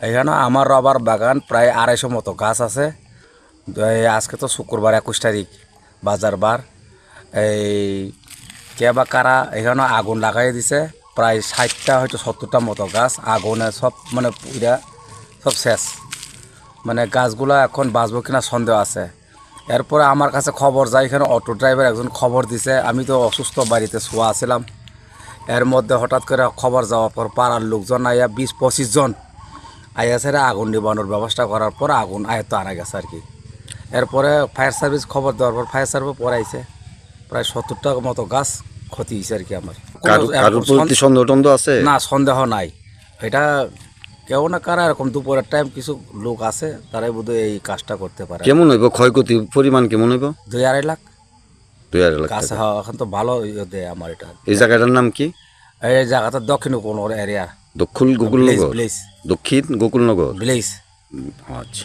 এখানে আমার রবার বাগান প্রায় আড়াইশো মতো গাছ আছে। আজকে তো শুক্রবার একুশ তারিখ, বাজার বার। এই কে বা কারা এখানে আগুন লাগাই দিছে, প্রায় ষাটটা হয়তো সত্তরটা মতো গাছ আগুনে সব মানে পুরা সব শেষ। মানে গাছগুলো এখন বাঁচবো কিনা সন্দেহ আছে। এরপরে আমার কাছে খবর যায়, এখানে অটো ড্রাইভার একজন খবর দিছে, আমি তো অসুস্থ, বাড়িতে শোয়া আছিলাম এর মধ্যে হঠাৎ করে খবর যাওয়ার পর পাড়ার লোকজন আইয়া বিশ পঁচিশ জন ছেড়ে আগুন নিবানোর ব্যবস্থা করার পর আগুন আয়ত্ত আনা গেছে আর কি। এরপরে ফায়ার সার্ভিস খবর দেওয়ার পর ফায়ার সার্ভিস পড়াইছে প্রায় সত্তরটা মতো গাছ ক্ষতি হয়েছে আর কি আমার। সন্দেহ টন্দেহ আছে? না সন্দেহ নাই। এটা কেউ না কারা এরকম দুপুরের টাইম কিছু লোক আছে তারাই বোধহয় এই কাজটা করতে পারে। কেমন হইব? ক্ষয়ক্ষতি পরিমাণ কেমন হইব? দুই আড়াই লাখ। দুই আড়াই লাখ এখন তো ভালো ইয়ে দেয় আমার এটা। এই জায়গাটার নাম কি? এই জায়গাটা দক্ষিণ গোকুলনগর এরিয়া দক্ষিণ গোকুলনগর দক্ষিণ গোকুলনগর ভিলেজ আচ্ছা।